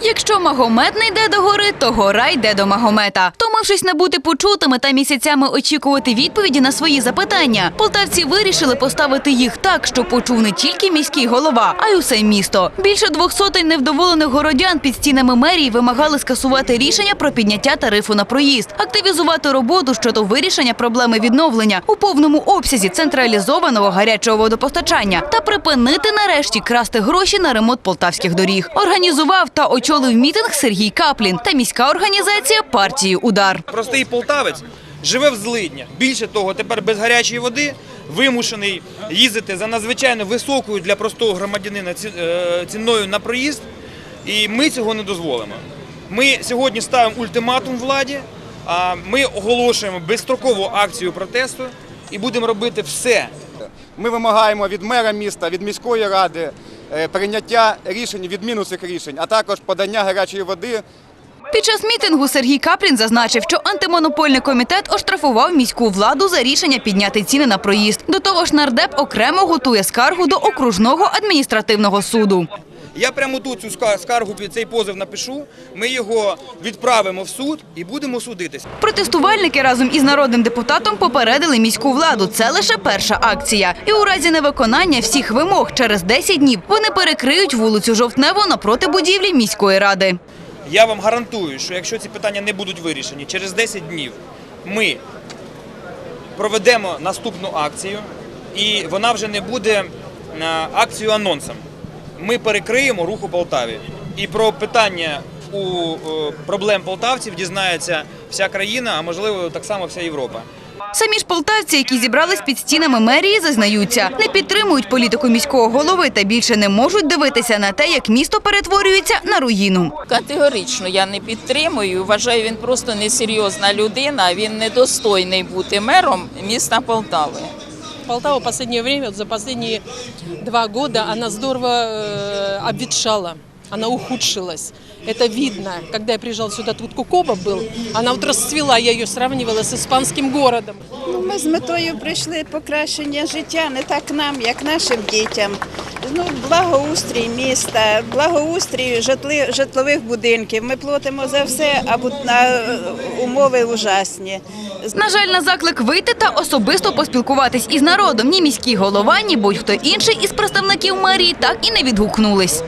Якщо Магомед не йде до гори, то гора йде до Магомета. Втомившись не бути почутими та місяцями очікувати відповіді на свої запитання, полтавці вирішили поставити їх так, що почув не тільки міський голова, а й усе місто. Більше двох сотень невдоволених городян під стінами мерії вимагали скасувати рішення про підняття тарифу на проїзд, активізувати роботу щодо вирішення проблеми відновлення у повному обсязі централізованого гарячого водопостачання та припинити нарешті красти гроші на ремонт полтавських доріг. Організував та очолив мітинг Сергій Каплін та міська організація партії Удар. Простий полтавець живе в злиднях. Більше того, тепер без гарячої води вимушений їздити за надзвичайно високою для простого громадянина е, ціною на проїзд, і ми цього не дозволимо. Ми сьогодні ставимо ультиматум владі, ми оголошуємо безстрокову акцію протесту і будемо робити все, Ми вимагаємо від мера міста, від міської ради е, прийняття рішень, відміну цих рішень, а також подання гарячої води Під час мітингу Сергій Каплін зазначив, що антимонопольний комітет оштрафував міську владу за рішення підняти ціни на проїзд. До того ж, нардеп окремо готує скаргу до окружного адміністративного суду. Я прямо тут цю ска- скаргу під цей позов напишу. Ми його відправимо в суд і будемо судитись. Протестувальники разом із народним депутатом попередили міську владу. Це лише перша акція. І у разі невиконання всіх вимог через 10 днів вони перекриють вулицю Жовтневу напроти будівлі міської ради. Я вам гарантую, що якщо ці питання не будуть вирішені, через 10 днів ми проведемо наступну акцію, і вона вже не буде е, акцією анонсом. Ми перекриємо рух у Полтаві. І про питання у е, проблем полтавців дізнається вся країна, а можливо так само вся Європа. Самі ж полтавці, які зібрались під стінами мерії, зазнаються, не підтримують політику міського голови та більше не можуть дивитися на те, як місто перетворюється на руїну. Категорично я не підтримую. Вважаю, він просто несерйозна людина. Він недостойний бути мером міста Полтави. Полтава в последнее время, за последние два года, она здорово э, обветшала, она ухудшилась. Это видно. Когда я приезжал сюда, тут Кукоба был, она вот расцвела, я ее сравнивала с испанским городом. Ну, Ми з метою прийшли покращення життя не так нам, як нашим дітям. Ну, благоустрій міста, благоустрій житли, житлових будинків. Ми платимо за все, а бу- умови ужасні. На жаль, на заклик вийти та особисто поспілкуватись із народом ні міський голова, ні будь-хто інший із представників мерії так і не відгукнулись.